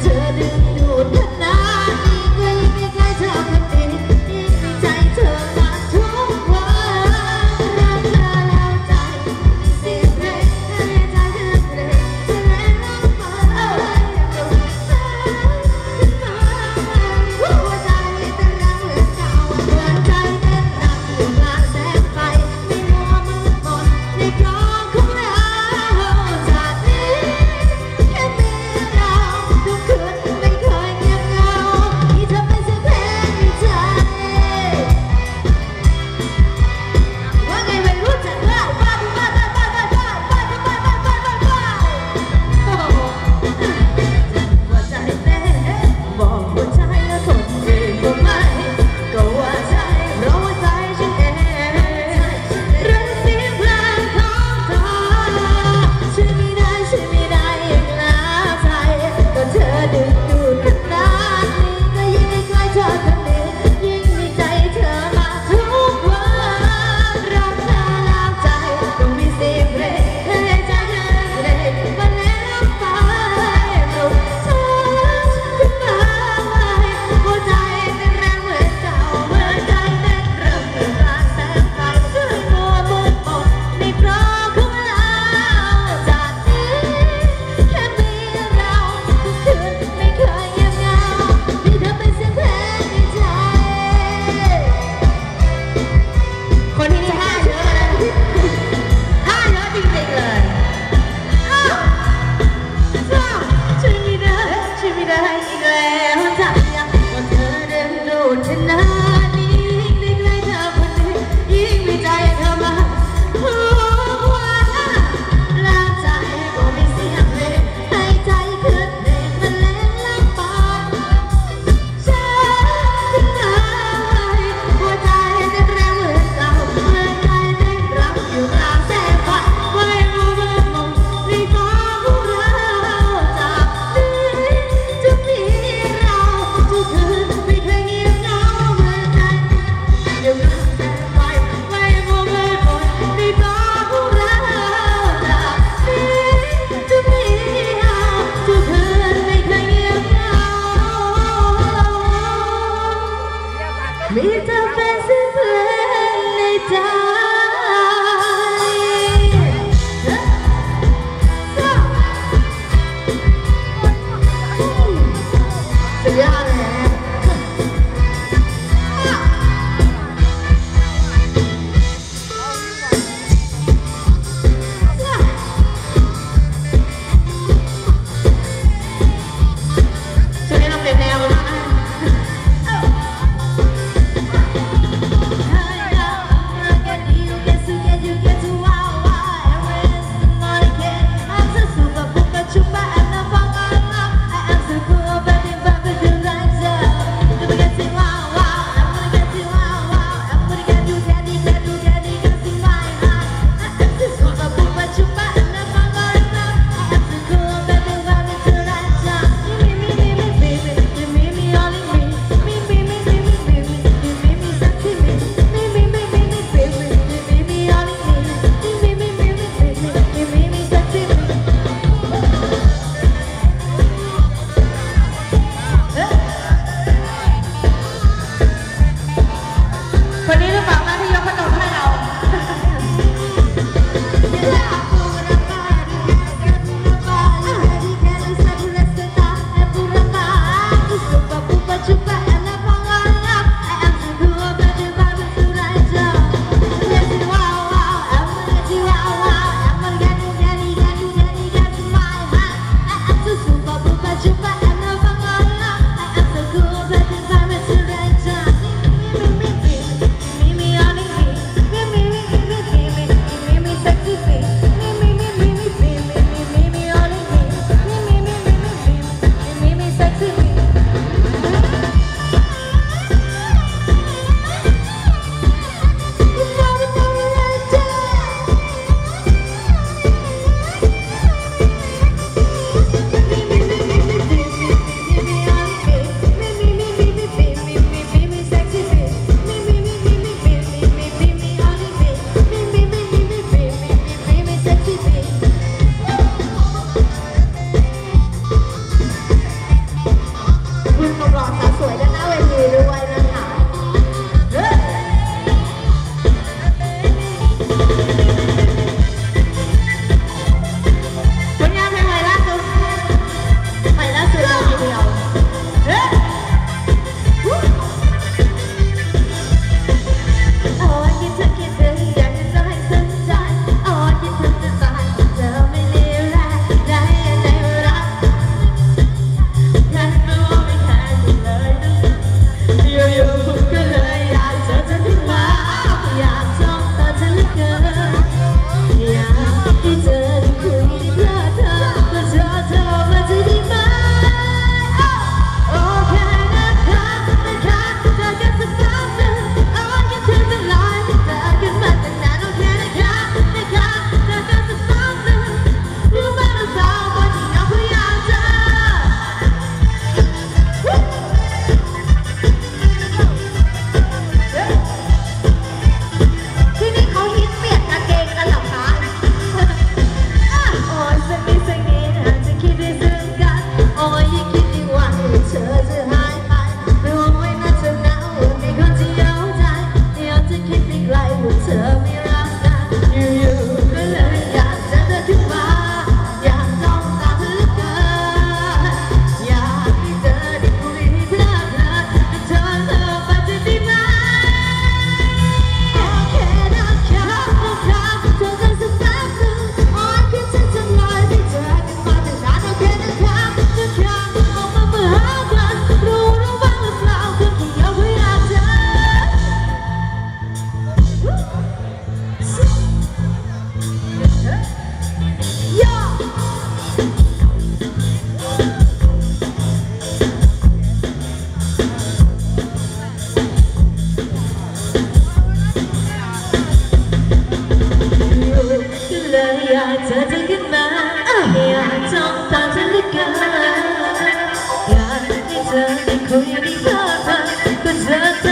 to อเหลือเกินอยากให้เธอได้คุยได้พาพาก็เธอจอ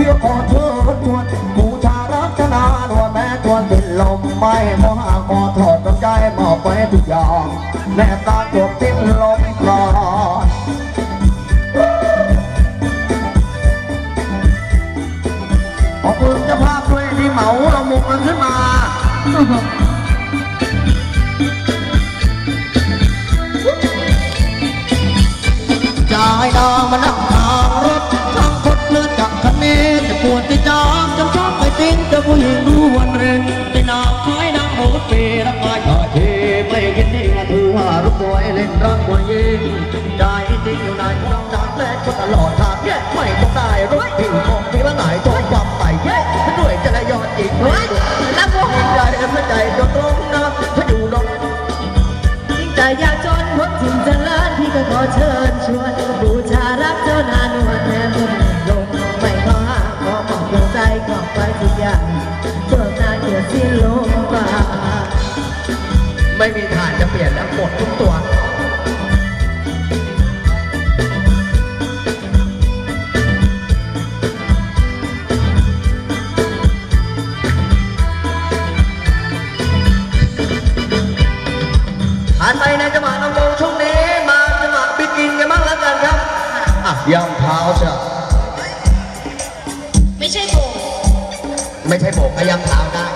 พื่อขอเธอชวนบูชารักชนาดวแม้จวนเป็นลมไม่ขอหาขอถอดน้ำใจมอบไปทุกอย่างแม่ตาจบทิ้งลมปลอดขอบคุณเจ้าภาพด้วยที่เหมาเรามุกมันขึ้นมาจะให้นางมานั่ง ปีรักงายขาเทเพลงกินนี่มาถือว่ารุกบวยเล่นรักบวยยิงใจจริงอยู่ในน้องจากแรกก็ตลอดทางแยกไม่ต้องได้รถผิวของที่ละไหนจนความไปแยกด้วยจะได้ยอดอีกไม่แล้วก็ใจเมื่อใจจนตรงนะถ้าอยู่ลงยิ่งใจยากจนพบถึงจะล้านพี่ก็ขอเชิญชวน ไม่มีฐานจะเปลี่ยนแล้วหมดทุกตัวผ่านไปในจังหวะลำวงช่วงนี้มาจังหวะบิกินกันบ้างแล้วกันครับอะยำเท้าเชียวไม่ใช่โบไม่ใช่โบกก็ยำเท้าได้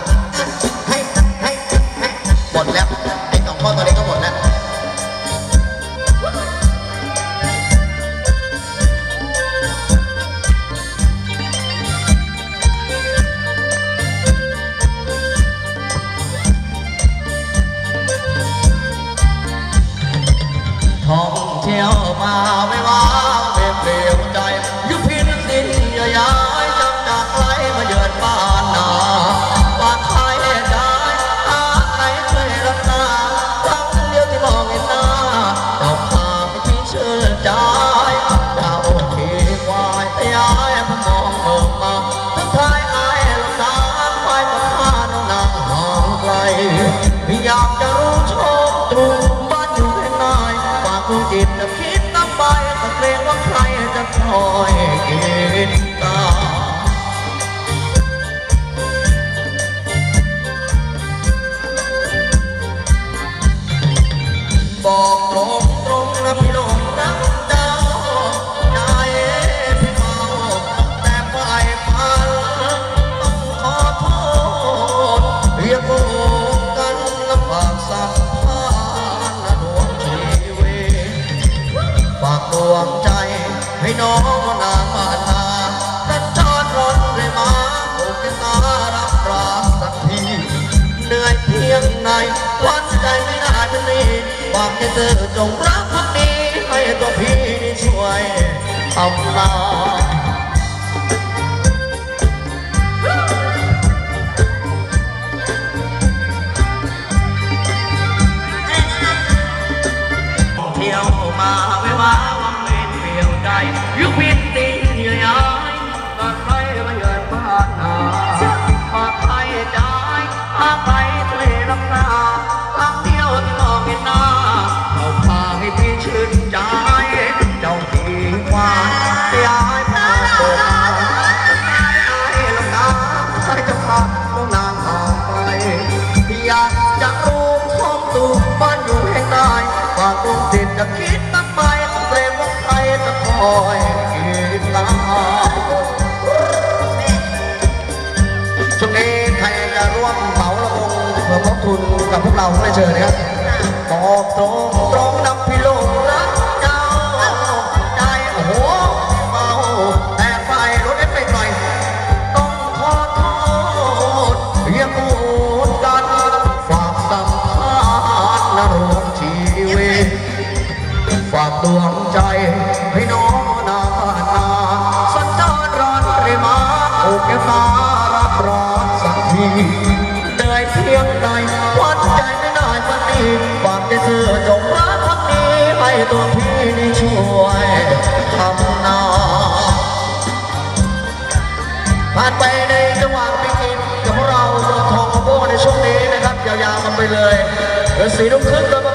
มาไม่ว่า อยกิน น้องนางมาทาสัญจรรถเรมาผูกเป็นตารับรักสักทีเหนื่อยเพียงไหนวันใจไม่น่าจะมีฝากให้เธอจงรักพักดีให้ตัวพี่ได้ช่วยทำลา สมทบทุนกับพวกเราไม่เจอนะครับบอกตรงตรงนำพี่ลงรักเจ้าใจโอ้โหเมาแต่ไฟรถเอฟเฟกต์หน่อยต้องขอโทษเรียกพูดกันฝากสัมภาษณ์นรกชีวิตฝากดวงใจให้น้องนานาสัญจรร้อนเรมาโอเคมารับร้อนสักที เพียงใดวัดใจไม่ได้วันนี้ฝากใจเธอจงรักพักดีให้ตัวพี่นี้ช่วยทำนาผ่านไปในจังหวะปิกินกับพวกเราเมืองทองโบในช่วงนี้นะครับ ยาวๆกันไปเลยเดือนสีนุ่งขึ้นตัว